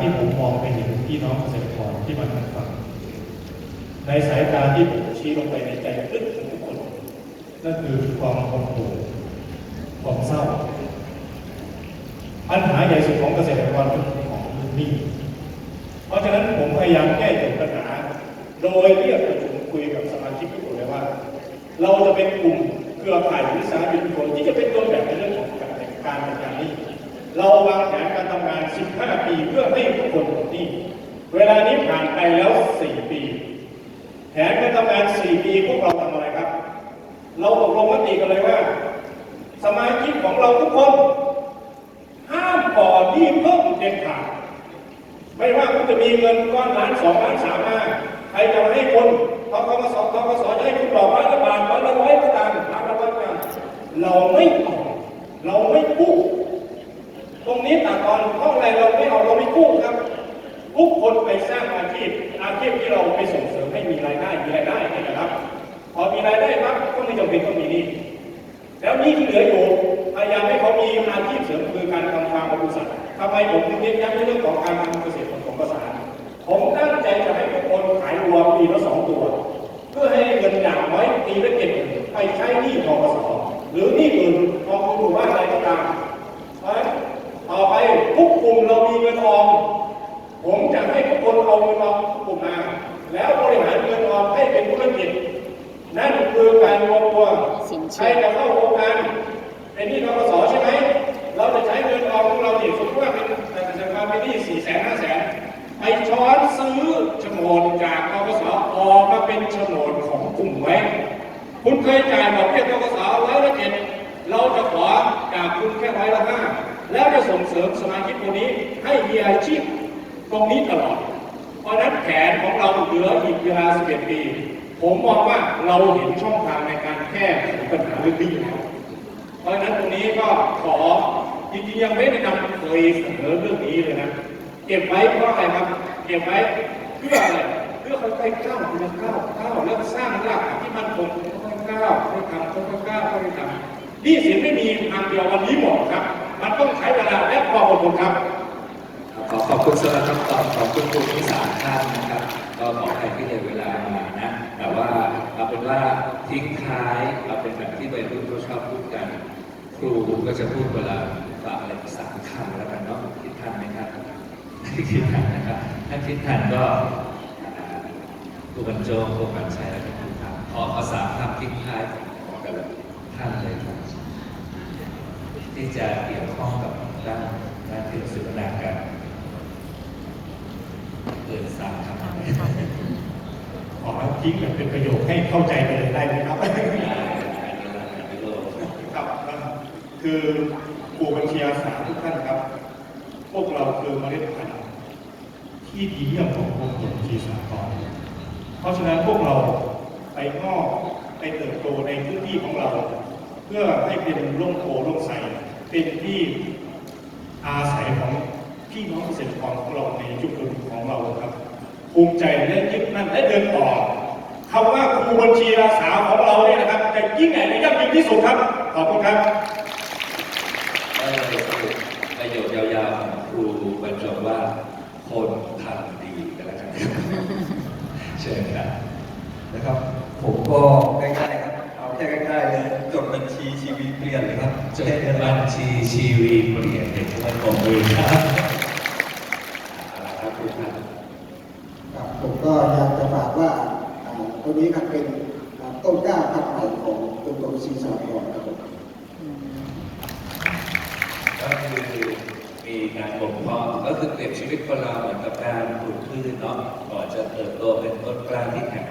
ที่ผมมองไปเห็นพี่น้องเกษตรกรที่มาทางฝั่งในสายตาที่ผมชี้ลงไปในใจลึกของทุกคนนั่นคือความหดหู่ความเศร้า ปัญหาใหญ่สุดของเกษตรกรคือของหนี้เพราะฉะนั้นผมพยายามแก้ไขปัญหา โดยเรียกประชุมคุยกับสมาชิกทุกคนเลยว่า เราจะเป็นกลุ่มเครือข่ายวิสาหกิจชน 15 ปีเพื่อให้ทุกคนหมดหนี้ เวลานี้ผ่านไปแล้ว 4 ปี แผนการทำงาน 4 ปีพวกเราทำอะไรครับ เราตกลงมติกันเลยว่า สมาชิกของเราทุกคน ห้ามก่อหนี้เพิ่มเด็ดขาด ไม่ว่าคุณจะมีเงินก้อนล้านสองล้านสามมาใครจะมาให้คนทกสทกสจะให้คุณดอกร้อยละบาทร้อยละร้อยก็ตามล้านละร้อยก็ตามเราไม่เอเราไม่กู้ตรงนี้แต่ตอนเท่า กู้ครับทุกคนไปสร้างอาชีพ อาชีพที่เราไปส่งเสริมให้มีรายได้มีรายได้นะครับ พอมีรายได้ปั๊บก็ไม่จำเป็นต้องมีนี้แล้วนี้ที่เหลืออยู่พยายามให้เขามีอาชีพเสริมคือการทำฟาร์มบริษัททำไมผมถึงเน้นย้ำในเรื่องของการทำเกษตรผสมผสานผมตั้งใจจะให้ทุกคนขายรวปีละสองตัว เพื่อให้เงินอย่างน้อยปีละเจ็ดหมื่นไปใช้หนี้ทกสหรือหนี้อื่นกองทุนหมู่บ้านอะไรก็ตามเพราะฉะนั้นต่อไปทุกกลุ่มเรามีเงินออม ผมจะให้ทุกคนเอาเงินออมทุกกลุ่มมา แล้วบริหารเงินออมให้เป็นธุรกิจ นั่นคือการรวมตัว สินเชื่ ใครจะเข้าโครงการเป็นหนี้ทกสใช่ไหม เราจะใช้เงินออมของเราดิสมมติว่าเป็นแต่จะมาเป็นหนี้สี่แสนห้าแสนไปช้อนซื้อโฉนดจากทกสออกมาเป็นโฉนดของกลุ่มแบงค์คุณเคยจ่ายดอกเบี้ยทกสร้อยละเจ็ดเราจะขอจากคุณแค่ร้อยละห้าแล้วจะส่งเสริมสมาชิกคนนี้ให้มีอาชีพตรงนี้ตลอด เพราะฉะนั้นแผนของเราเหลืออีกเวลา11ปี ผมมองว่าเราเห็นช่องทางในการแก้ปัญหาเรื่องนี้แล้วเพราะฉะนั้นตรงนี้ก็ขอจริงๆยังไม่ได้นำเคยเสนอเรื่องนี้เลยนะเก็บไว้เพราะอะไรครับ เก็บไว้เพื่ออะไรเพื่อค่อยๆก้าวทีละก้าวก้าวแล้วสร้างรากที่มันคงค่อยๆก้าวค่อยๆทำค่อยๆก้าวค่อยๆทำนี่สินไม่มีทางเดียววันนี้หมดครับ มันต้องใช้เวลาและความอดทนครับขอขอบคุณสำหรับคำตอบของคุณครูทั้งสามท่านนะครับ ก็ขอให้ที่เลยเวลามานะ ว่าทิ้งท้ายเอาเป็นแบบที่วัยรุ่นเขาชอบพูดกัน ครูก็จะพูดเวลาฝากอะไรสามคำแล้วกันเนาะคิดทันไหมครับคิดทันนะครับถ้าคิดทันก็ครูบรรจงครูบรรชัยแล้วก็ครูถามขอขอสาคำทิ้งท้ายของแต่ละท่านเลยครับที่จะเกี่ยวข้องกับด้านด้านที่สื่อนาการเกินสามคำ อทิ้งแบบเป็นประโยคให้เข้าใจไปเลยได้ไหมครับครับคือครูบัญชีอาสาทุกท่านครับ พวกเราคือเมล็ดพันธุ์ที่ดีเยี่ยมของกรมบัญชีสากลเพราะฉะนั้นพวกเราไปงอกไปเติบโตในพื้นที่ของเรา เพื่อให้เป็นร่มโพร่มใสเป็นที่อาศัยของพี่น้องเกษตรกรของเราในชุมชนของเราครับ ภูมิใจและยึดมั่นและเดินต่อคำว่าครูบัญชีอาสาของเราเนี่ยนะครับจะยิ่งใหญ่และยั่งยืนที่สุดครับขอบคุณครับเออประโยคยาวๆของครูบรรจงว่าคนทำดีกันแล้วกันเชิญครับนะครับ ผมก็ใกล้ๆครับเอาแค่ใกล้ๆเลยจดบัญชีชีวิตเปลี่ยนเลยครับจดบัญชีชีวีเปลี่ยนเป็นเงินของมือครับเอาละครับครูครับ ครับผมก็อยากจะฝาก ว่าตัวนี้ครับเป็นต้นกล้าพันธุ์ใหม่ของกรมกรมศรีสาครครับผมก็คือมีการบ่มเพาะก็คือเปรียบชีวิตคนเราเหมือนกับการปลูกพืชเนาะก่อนจะเติบโตเป็นต้นกล้าที่แข็ง